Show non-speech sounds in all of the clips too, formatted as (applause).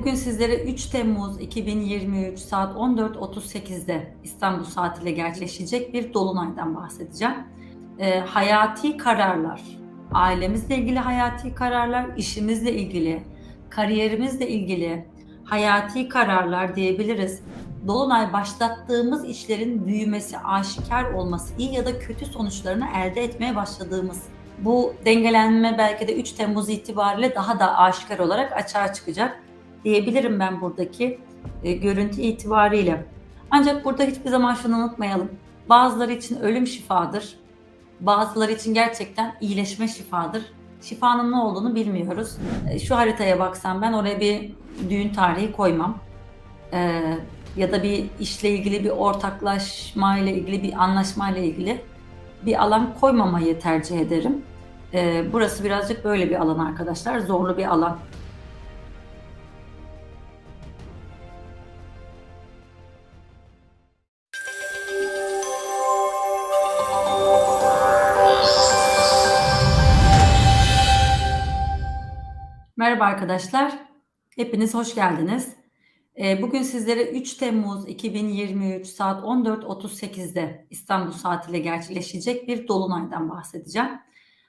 Bugün sizlere 3 Temmuz 2023 saat 14.38'de İstanbul saatiyle gerçekleşecek bir dolunaydan bahsedeceğim. Ee, hayati kararlar, ailemizle ilgili hayati kararlar, işimizle ilgili, kariyerimizle ilgili hayati kararlar diyebiliriz. Dolunay başlattığımız işlerin büyümesi, aşikar olması, iyi ya da kötü sonuçlarını elde etmeye başladığımız bu dengelenme belki de 3 Temmuz itibariyle daha da aşikar olarak açığa çıkacak diyebilirim ben buradaki e, görüntü itibariyle. Ancak burada hiçbir zaman şunu unutmayalım. Bazıları için ölüm şifadır. Bazıları için gerçekten iyileşme şifadır. Şifanın ne olduğunu bilmiyoruz. E, Şu haritaya baksam ben oraya bir düğün tarihi koymam. E, ya da bir işle ilgili bir ortaklaşma ile ilgili bir anlaşma ile ilgili bir alan koymamayı tercih ederim. E, burası birazcık böyle bir alan arkadaşlar. Zorlu bir alan. Merhaba arkadaşlar. Hepiniz hoş geldiniz. Ee, Bugün sizlere 3 Temmuz 2023 saat 14.38'de İstanbul saatiyle gerçekleşecek bir dolunaydan bahsedeceğim.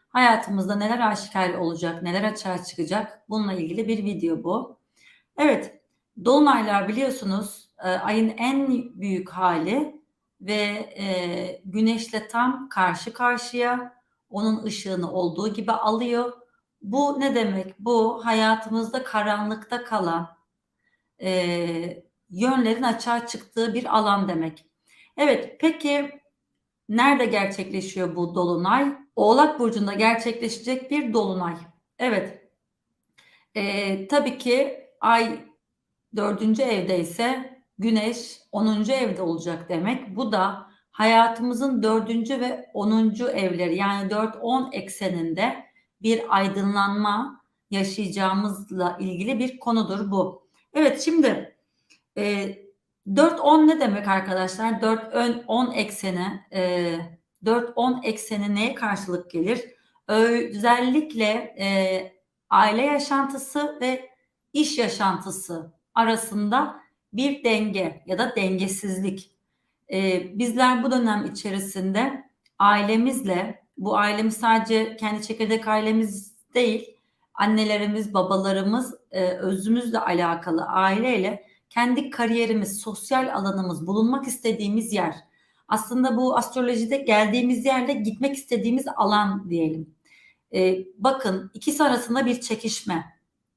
Hayatımızda neler aşikar olacak, neler açığa çıkacak bununla ilgili bir video bu. Evet, dolunaylar biliyorsunuz e, ayın en büyük hali ve e, güneşle tam karşı karşıya onun ışığını olduğu gibi alıyor bu ne demek? Bu hayatımızda karanlıkta kalan e, yönlerin açığa çıktığı bir alan demek. Evet, peki nerede gerçekleşiyor bu dolunay? Oğlak burcunda gerçekleşecek bir dolunay. Evet, e, tabii ki ay dördüncü evde ise Güneş 10. evde olacak demek. Bu da hayatımızın dördüncü ve 10. evleri yani 4-10 ekseninde bir aydınlanma yaşayacağımızla ilgili bir konudur bu. Evet şimdi e, 4-10 ne demek arkadaşlar? 4-10 ekseni e, 4-10 ekseni neye karşılık gelir? Özellikle e, aile yaşantısı ve iş yaşantısı arasında bir denge ya da dengesizlik. E, bizler bu dönem içerisinde ailemizle bu ailemiz sadece kendi çekirdek ailemiz değil, annelerimiz, babalarımız, e, özümüzle alakalı aileyle kendi kariyerimiz, sosyal alanımız, bulunmak istediğimiz yer. Aslında bu astrolojide geldiğimiz yerde gitmek istediğimiz alan diyelim. E, bakın ikisi arasında bir çekişme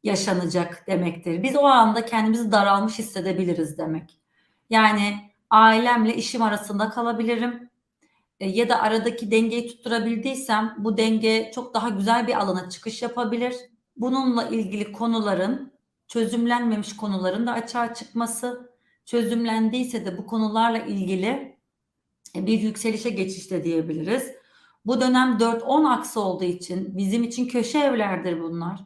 yaşanacak demektir. Biz o anda kendimizi daralmış hissedebiliriz demek. Yani ailemle işim arasında kalabilirim ya da aradaki dengeyi tutturabildiysem bu denge çok daha güzel bir alana çıkış yapabilir. Bununla ilgili konuların çözümlenmemiş konuların da açığa çıkması, çözümlendiyse de bu konularla ilgili e, bir yükselişe geçişte diyebiliriz. Bu dönem 4-10 aksı olduğu için bizim için köşe evlerdir bunlar.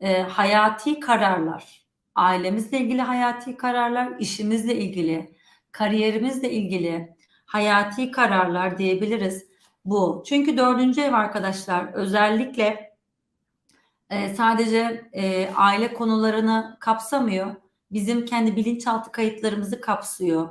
E, hayati kararlar, ailemizle ilgili hayati kararlar, işimizle ilgili, kariyerimizle ilgili, hayati kararlar diyebiliriz bu. Çünkü dördüncü ev arkadaşlar özellikle e, sadece e, aile konularını kapsamıyor. Bizim kendi bilinçaltı kayıtlarımızı kapsıyor.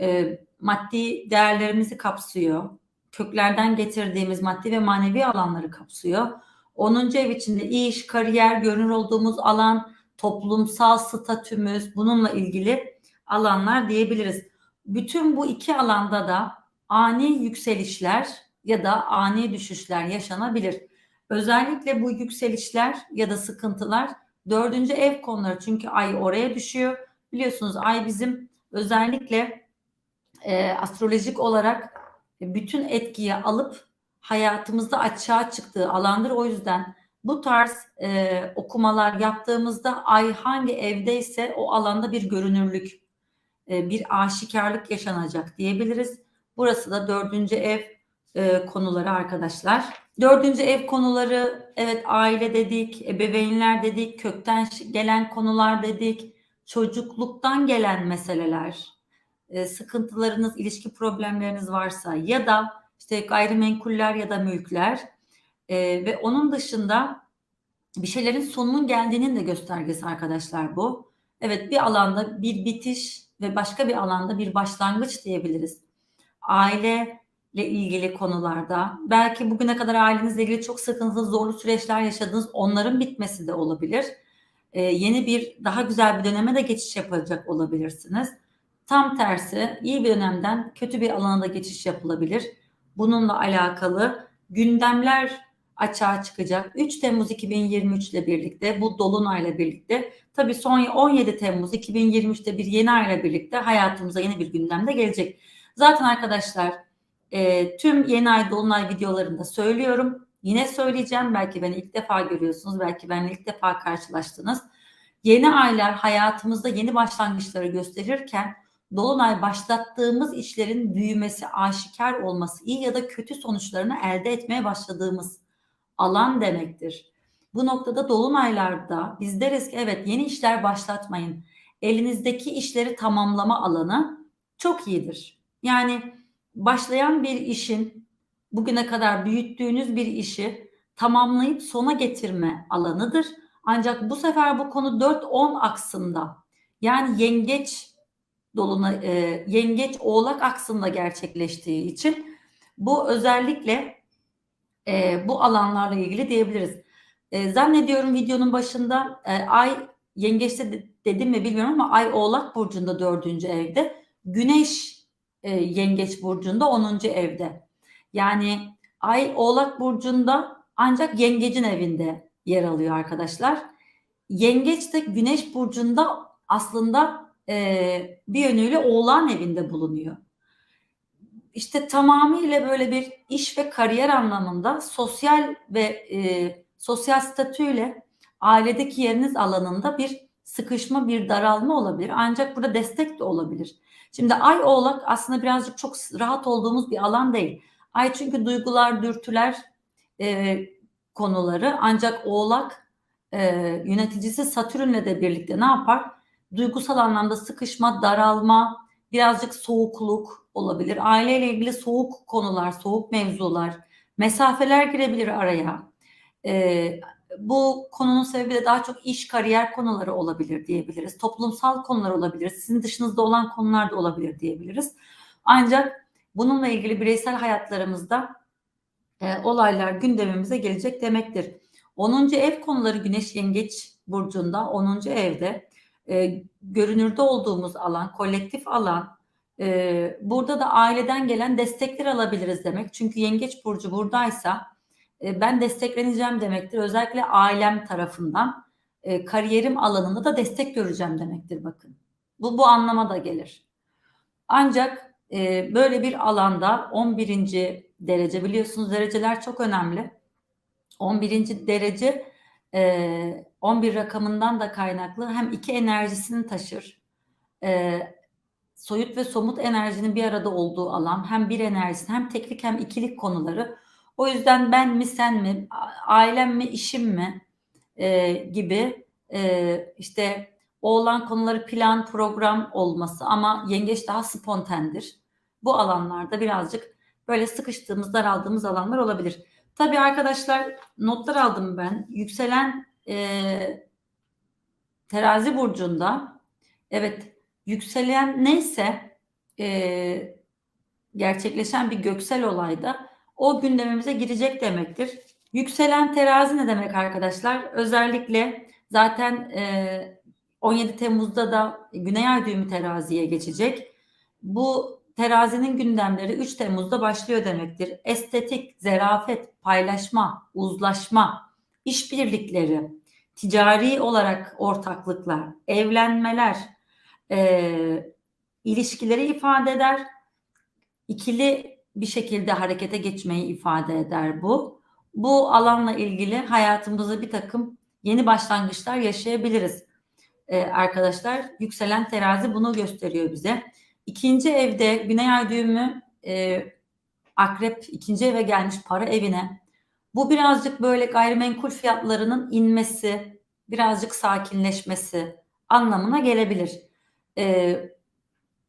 E, maddi değerlerimizi kapsıyor. Köklerden getirdiğimiz maddi ve manevi alanları kapsıyor. 10. ev içinde iş, kariyer, görünür olduğumuz alan, toplumsal statümüz bununla ilgili alanlar diyebiliriz bütün bu iki alanda da ani yükselişler ya da ani düşüşler yaşanabilir. Özellikle bu yükselişler ya da sıkıntılar dördüncü ev konuları çünkü ay oraya düşüyor. Biliyorsunuz ay bizim özellikle e, astrolojik olarak bütün etkiyi alıp hayatımızda açığa çıktığı alandır. O yüzden bu tarz e, okumalar yaptığımızda ay hangi evdeyse o alanda bir görünürlük e, bir aşikarlık yaşanacak diyebiliriz. Burası da dördüncü ev e, konuları arkadaşlar. Dördüncü ev konuları evet aile dedik, ebeveynler dedik, kökten gelen konular dedik, çocukluktan gelen meseleler, e, sıkıntılarınız, ilişki problemleriniz varsa ya da işte gayrimenkuller ya da mülkler ve onun dışında bir şeylerin sonunun geldiğinin de göstergesi arkadaşlar bu. Evet bir alanda bir bitiş ve başka bir alanda bir başlangıç diyebiliriz. Aile ile ilgili konularda belki bugüne kadar ailenizle ilgili çok sıkıntılı zorlu süreçler yaşadınız onların bitmesi de olabilir. Ee, yeni bir daha güzel bir döneme de geçiş yapacak olabilirsiniz. Tam tersi iyi bir dönemden kötü bir alana da geçiş yapılabilir. Bununla alakalı gündemler açığa çıkacak. 3 Temmuz 2023 ile birlikte bu dolunayla birlikte tabii son 17 Temmuz 2023'te bir yeni ayla birlikte hayatımıza yeni bir gündemde gelecek. Zaten arkadaşlar e, tüm yeni ay dolunay videolarında söylüyorum. Yine söyleyeceğim. Belki beni ilk defa görüyorsunuz. Belki benimle ilk defa karşılaştınız. Yeni aylar hayatımızda yeni başlangıçları gösterirken Dolunay başlattığımız işlerin büyümesi, aşikar olması, iyi ya da kötü sonuçlarını elde etmeye başladığımız alan demektir. Bu noktada dolunaylarda biz deriz ki evet yeni işler başlatmayın. Elinizdeki işleri tamamlama alanı çok iyidir. Yani başlayan bir işin bugüne kadar büyüttüğünüz bir işi tamamlayıp sona getirme alanıdır. Ancak bu sefer bu konu 4-10 aksında yani yengeç doluna e, yengeç oğlak aksında gerçekleştiği için bu özellikle e, bu alanlarla ilgili diyebiliriz. E, zannediyorum videonun başında e, ay yengeçte de, dedim mi bilmiyorum ama ay oğlak burcunda dördüncü evde güneş e, yengeç burcunda onuncu evde. Yani ay oğlak burcunda ancak yengecin evinde yer alıyor arkadaşlar. Yengeç de güneş burcunda aslında e, bir yönüyle oğlan evinde bulunuyor. İşte tamamıyla böyle bir iş ve kariyer anlamında sosyal ve e, sosyal statüyle ailedeki yeriniz alanında bir sıkışma, bir daralma olabilir. Ancak burada destek de olabilir. Şimdi ay oğlak aslında birazcık çok rahat olduğumuz bir alan değil. Ay çünkü duygular, dürtüler e, konuları ancak oğlak e, yöneticisi Satürn'le de birlikte ne yapar? duygusal anlamda sıkışma, daralma, birazcık soğukluk olabilir. Aileyle ilgili soğuk konular, soğuk mevzular, mesafeler girebilir araya. Ee, bu konunun sebebi de daha çok iş, kariyer konuları olabilir diyebiliriz. Toplumsal konular olabilir. Sizin dışınızda olan konular da olabilir diyebiliriz. Ancak bununla ilgili bireysel hayatlarımızda e, olaylar gündemimize gelecek demektir. 10. ev konuları Güneş Yengeç burcunda 10. evde e, görünürde olduğumuz alan, kolektif alan, e, burada da aileden gelen destekler alabiliriz demek. Çünkü Yengeç Burcu buradaysa e, ben destekleneceğim demektir. Özellikle ailem tarafından e, kariyerim alanında da destek göreceğim demektir bakın. Bu bu anlama da gelir. Ancak e, böyle bir alanda 11. derece biliyorsunuz dereceler çok önemli. 11. derece 11 rakamından da kaynaklı hem iki enerjisini taşır. Soyut ve somut enerjinin bir arada olduğu alan hem bir enerjisi hem teklik hem ikilik konuları. O yüzden ben mi sen mi ailem mi işim mi gibi işte oğlan konuları plan program olması ama yengeç daha spontendir. Bu alanlarda birazcık böyle sıkıştığımız daraldığımız alanlar olabilir. Tabii arkadaşlar notlar aldım ben. Yükselen e, terazi burcunda evet yükselen neyse e, gerçekleşen bir göksel olayda o gündemimize girecek demektir. Yükselen terazi ne demek arkadaşlar? Özellikle zaten e, 17 Temmuz'da da Güney Ay düğümü teraziye geçecek. Bu terazinin gündemleri 3 Temmuz'da başlıyor demektir. Estetik, zerafet, paylaşma, uzlaşma, işbirlikleri, ticari olarak ortaklıklar, evlenmeler, e, ilişkileri ifade eder. İkili bir şekilde harekete geçmeyi ifade eder bu. Bu alanla ilgili hayatımızda bir takım yeni başlangıçlar yaşayabiliriz. Ee, arkadaşlar yükselen terazi bunu gösteriyor bize. İkinci evde Güney Ay düğümü e, akrep ikinci eve gelmiş para evine. Bu birazcık böyle gayrimenkul fiyatlarının inmesi, birazcık sakinleşmesi anlamına gelebilir. E,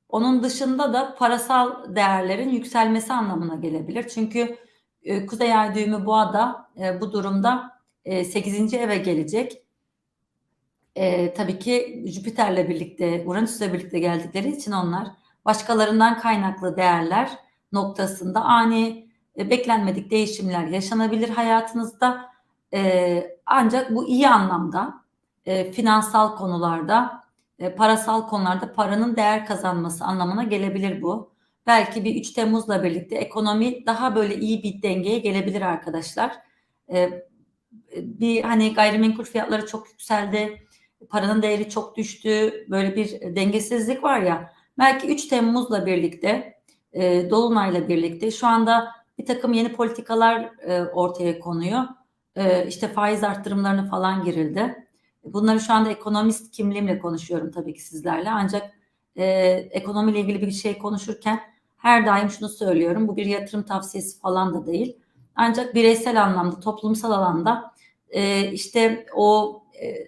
onun dışında da parasal değerlerin yükselmesi anlamına gelebilir. Çünkü e, Kuzey Ay düğümü boğada e, bu durumda e, 8. eve gelecek. Eee, tabii ki Jüpiter'le birlikte, Uranüs'le birlikte geldikleri için onlar başkalarından kaynaklı değerler noktasında ani e, beklenmedik değişimler yaşanabilir hayatınızda. Eee, ancak bu iyi anlamda e, finansal konularda, e, parasal konularda paranın değer kazanması anlamına gelebilir bu. Belki bir 3 Temmuz'la birlikte ekonomi daha böyle iyi bir dengeye gelebilir arkadaşlar. E, bir hani gayrimenkul fiyatları çok yükseldi, paranın değeri çok düştü, böyle bir dengesizlik var ya. Belki 3 Temmuz'la birlikte, e, Dolunay'la birlikte şu anda bir takım yeni politikalar e, ortaya konuyor. E, işte faiz arttırımlarına falan girildi. Bunları şu anda ekonomist kimliğimle konuşuyorum tabii ki sizlerle. Ancak e, ekonomiyle ilgili bir şey konuşurken her daim şunu söylüyorum. Bu bir yatırım tavsiyesi falan da değil. Ancak bireysel anlamda, toplumsal alanda e, işte o e,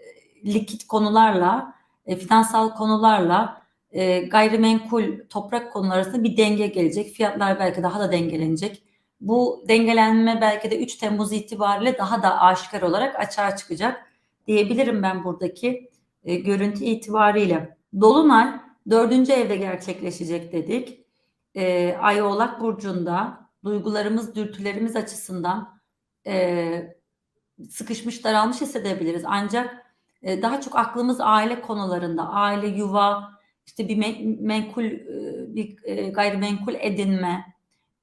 likit konularla, e, finansal konularla e, gayrimenkul, toprak konuları arasında bir denge gelecek. Fiyatlar belki daha da dengelenecek. Bu dengelenme belki de 3 Temmuz itibariyle daha da aşikar olarak açığa çıkacak diyebilirim ben buradaki e, görüntü itibariyle. Dolunay dördüncü evde gerçekleşecek dedik. E, Ay Oğlak Burcu'nda duygularımız, dürtülerimiz açısından e, sıkışmış, daralmış hissedebiliriz. Ancak e, daha çok aklımız aile konularında, aile, yuva, işte bir men- menkul, e, bir e, gayrimenkul edinme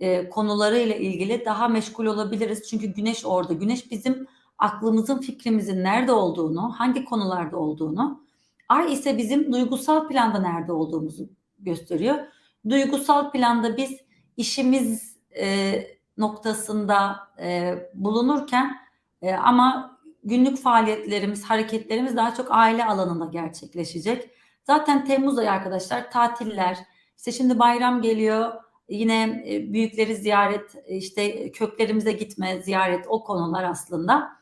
e, konularıyla ilgili daha meşgul olabiliriz. Çünkü güneş orada. Güneş bizim aklımızın, fikrimizin nerede olduğunu, hangi konularda olduğunu, ay ise bizim duygusal planda nerede olduğumuzu gösteriyor. Duygusal planda biz işimiz e, noktasında e, bulunurken e, ama günlük faaliyetlerimiz, hareketlerimiz daha çok aile alanında gerçekleşecek. Zaten Temmuz ayı arkadaşlar tatiller, işte şimdi bayram geliyor, yine e, büyükleri ziyaret, işte köklerimize gitme, ziyaret o konular aslında.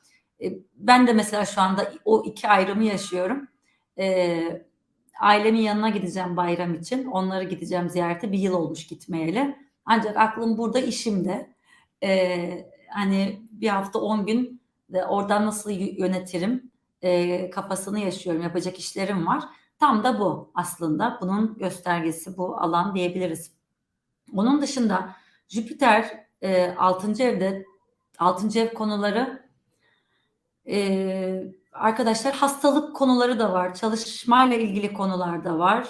E, ben de mesela şu anda o iki ayrımı yaşıyorum. E, ailemin yanına gideceğim bayram için. Onları gideceğim ziyarete. Bir yıl olmuş gitmeyeli. Ancak aklım burada işimde. E, hani bir hafta on gün de oradan nasıl yönetirim e, kafasını yaşıyorum. Yapacak işlerim var. Tam da bu aslında. Bunun göstergesi bu alan diyebiliriz. Onun dışında Jüpiter e, 6. evde 6. ev konuları e, arkadaşlar hastalık konuları da var. Çalışmayla ilgili konular da var.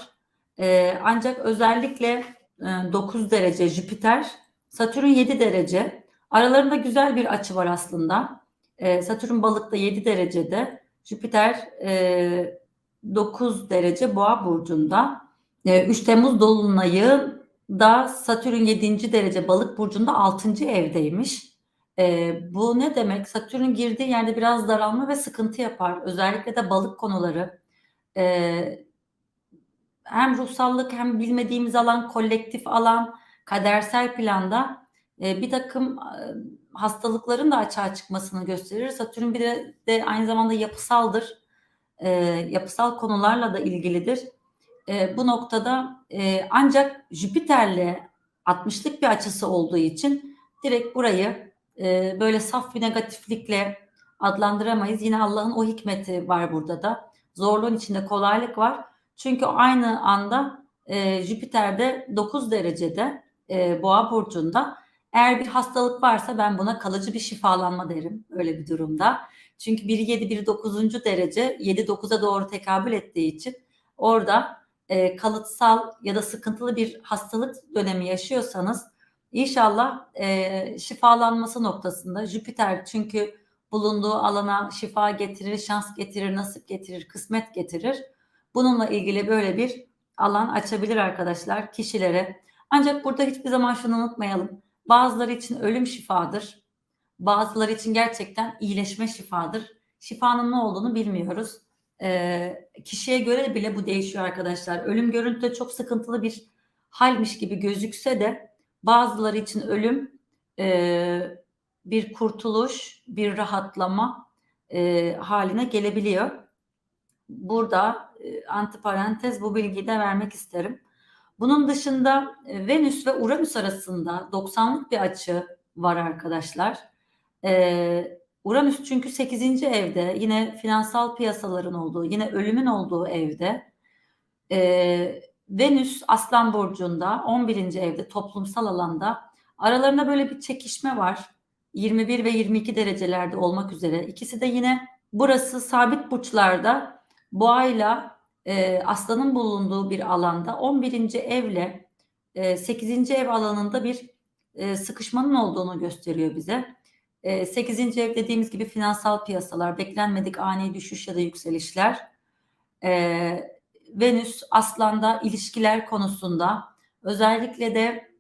E, ancak özellikle e, 9 derece Jüpiter, Satürn 7 derece. Aralarında güzel bir açı var aslında. E, Satürn balıkta 7 derecede. Jüpiter e, 9 derece boğa burcunda. E, 3 Temmuz dolunayı da Satürn 7. derece balık burcunda 6. evdeymiş. E, bu ne demek? Satürn girdiği yerde biraz daralma ve sıkıntı yapar. Özellikle de balık konuları. E, hem ruhsallık hem bilmediğimiz alan, kolektif alan, kadersel planda e, bir takım e, hastalıkların da açığa çıkmasını gösterir. Satürn bir de, de aynı zamanda yapısaldır. E, yapısal konularla da ilgilidir. E, bu noktada e, ancak Jüpiter'le 60'lık bir açısı olduğu için direkt burayı e, böyle saf bir negatiflikle adlandıramayız. Yine Allah'ın o hikmeti var burada da. Zorluğun içinde kolaylık var. Çünkü aynı anda e, Jüpiter'de 9 derecede e, Boğa burcunda eğer bir hastalık varsa ben buna kalıcı bir şifalanma derim öyle bir durumda. Çünkü biri 7 biri 9. derece 7 9'a doğru tekabül ettiği için orada e, kalıtsal ya da sıkıntılı bir hastalık dönemi yaşıyorsanız inşallah e, şifalanması noktasında Jüpiter çünkü bulunduğu alana şifa getirir, şans getirir, nasip getirir, kısmet getirir. Bununla ilgili böyle bir alan açabilir arkadaşlar kişilere. Ancak burada hiçbir zaman şunu unutmayalım. Bazıları için ölüm şifadır. Bazıları için gerçekten iyileşme şifadır. Şifanın ne olduğunu bilmiyoruz. E, kişiye göre bile bu değişiyor arkadaşlar. Ölüm görüntüde çok sıkıntılı bir halmiş gibi gözükse de bazıları için ölüm e, bir kurtuluş, bir rahatlama e, haline gelebiliyor. Burada e, antiparantez bu bilgiyi de vermek isterim. Bunun dışında e, Venüs ve Uranüs arasında 90'lık bir açı var arkadaşlar. E, Uranüs çünkü 8. evde yine finansal piyasaların olduğu, yine ölümün olduğu evde. Ee, Venüs Aslan Burcu'nda 11. evde toplumsal alanda aralarında böyle bir çekişme var. 21 ve 22 derecelerde olmak üzere. İkisi de yine burası sabit burçlarda boğayla e, aslanın bulunduğu bir alanda 11. evle e, 8. ev alanında bir e, sıkışmanın olduğunu gösteriyor bize. E, 8. ev dediğimiz gibi finansal piyasalar, beklenmedik ani düşüş ya da yükselişler. E, Venüs Aslan'da ilişkiler konusunda özellikle de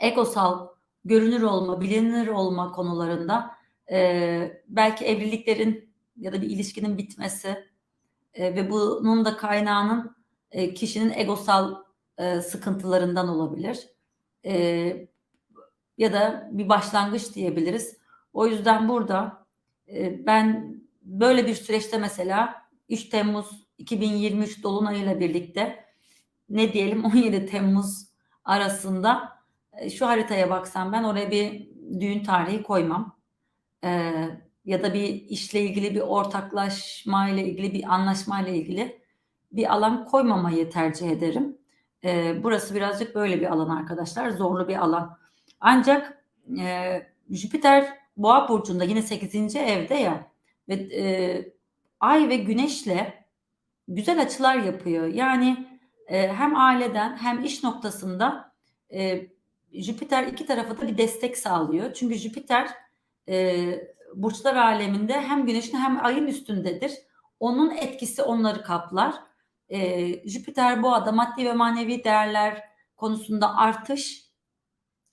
egosal, görünür olma, bilinir olma konularında e, belki evliliklerin ya da bir ilişkinin bitmesi e, ve bunun da kaynağının e, kişinin egosal e, sıkıntılarından olabilir. E, ya da bir başlangıç diyebiliriz. O yüzden burada e, ben böyle bir süreçte mesela 3 Temmuz 2023 Dolunay'ıyla birlikte ne diyelim (laughs) 17 Temmuz arasında e, şu haritaya baksam ben oraya bir düğün tarihi koymam. E, ya da bir işle ilgili bir ortaklaşma ile ilgili bir anlaşma ile ilgili bir alan koymamayı tercih ederim. E, burası birazcık böyle bir alan arkadaşlar. Zorlu bir alan. Ancak e, Jüpiter Boğa burcunda yine 8. evde ya ve e, Ay ve Güneş'le güzel açılar yapıyor. Yani e, hem aileden hem iş noktasında e, Jüpiter iki tarafa da bir destek sağlıyor. Çünkü Jüpiter e, burçlar aleminde hem Güneş'in hem Ay'ın üstündedir. Onun etkisi onları kaplar. E, Jüpiter bu ada maddi ve manevi değerler konusunda artış,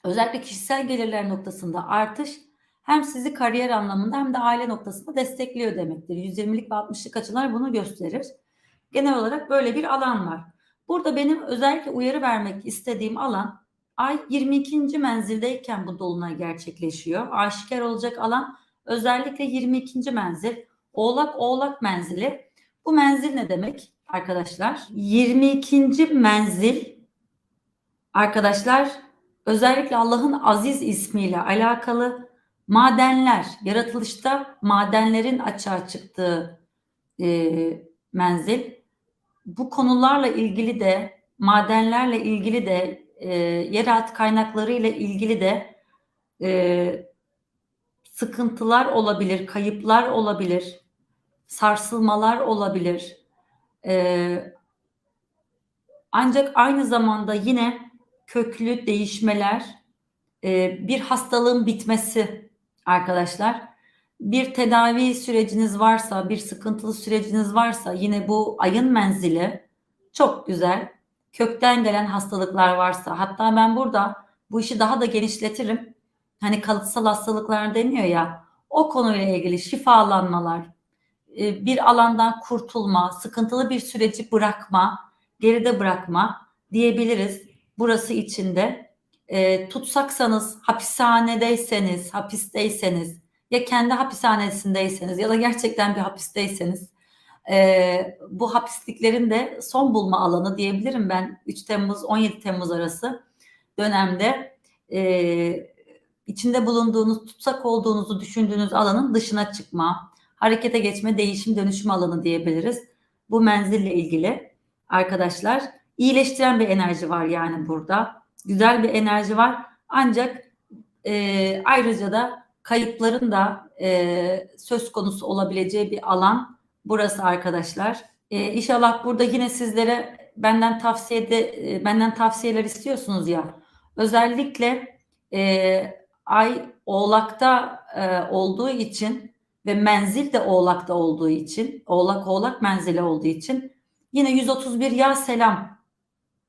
özellikle kişisel gelirler noktasında artış hem sizi kariyer anlamında hem de aile noktasında destekliyor demektir. 120'lik ve 60'lık açılar bunu gösterir. Genel olarak böyle bir alan var. Burada benim özellikle uyarı vermek istediğim alan ay 22. menzildeyken bu dolunay gerçekleşiyor. Aşikar olacak alan özellikle 22. menzil. Oğlak Oğlak menzili. Bu menzil ne demek arkadaşlar? 22. menzil arkadaşlar özellikle Allah'ın aziz ismiyle alakalı madenler, yaratılışta madenlerin açığa çıktığı e, menzil. Bu konularla ilgili de madenlerle ilgili de e, yeraltı kaynakları ile ilgili de e, sıkıntılar olabilir, kayıplar olabilir, sarsılmalar olabilir. E, ancak aynı zamanda yine köklü değişmeler, e, bir hastalığın bitmesi arkadaşlar. Bir tedavi süreciniz varsa, bir sıkıntılı süreciniz varsa yine bu ayın menzili çok güzel. Kökten gelen hastalıklar varsa hatta ben burada bu işi daha da genişletirim. Hani kalıtsal hastalıklar deniyor ya o konuyla ilgili şifalanmalar, e, bir alandan kurtulma, sıkıntılı bir süreci bırakma, geride bırakma diyebiliriz. Burası içinde e, tutsaksanız, hapishanedeyseniz, hapisteyseniz ya kendi hapishanesindeyseniz ya da gerçekten bir hapisteyseniz e, bu hapisliklerin de son bulma alanı diyebilirim ben 3 Temmuz 17 Temmuz arası dönemde e, içinde bulunduğunuz tutsak olduğunuzu düşündüğünüz alanın dışına çıkma, harekete geçme, değişim, dönüşüm alanı diyebiliriz. Bu menzille ilgili arkadaşlar iyileştiren bir enerji var yani burada. Güzel bir enerji var. Ancak e, ayrıca da kayıpların da e, söz konusu olabileceği bir alan burası arkadaşlar. E, inşallah burada yine sizlere benden tavsiyede e, benden tavsiyeler istiyorsunuz ya. Özellikle e, ay Oğlak'ta e, olduğu için ve menzil de Oğlak'ta olduğu için, Oğlak Oğlak menzili olduğu için yine 131 Ya Selam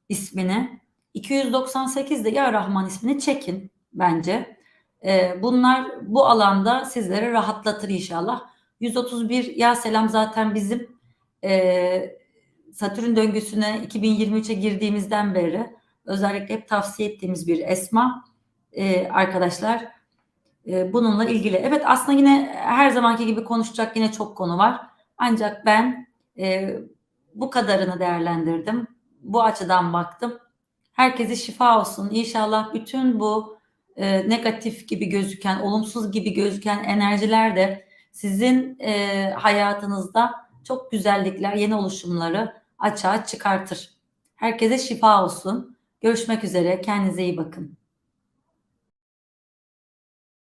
ismini 298 de Ya Rahman ismini çekin bence. E, bunlar bu alanda sizlere rahatlatır inşallah. 131 Ya Selam zaten bizim e, Satürn döngüsüne 2023'e girdiğimizden beri özellikle hep tavsiye ettiğimiz bir esma e, arkadaşlar e, bununla ilgili. Evet aslında yine her zamanki gibi konuşacak yine çok konu var. Ancak ben e, bu kadarını değerlendirdim. Bu açıdan baktım. Herkese şifa olsun. İnşallah bütün bu e, negatif gibi gözüken, olumsuz gibi gözüken enerjiler de sizin e, hayatınızda çok güzellikler, yeni oluşumları açığa çıkartır. Herkese şifa olsun. Görüşmek üzere. Kendinize iyi bakın.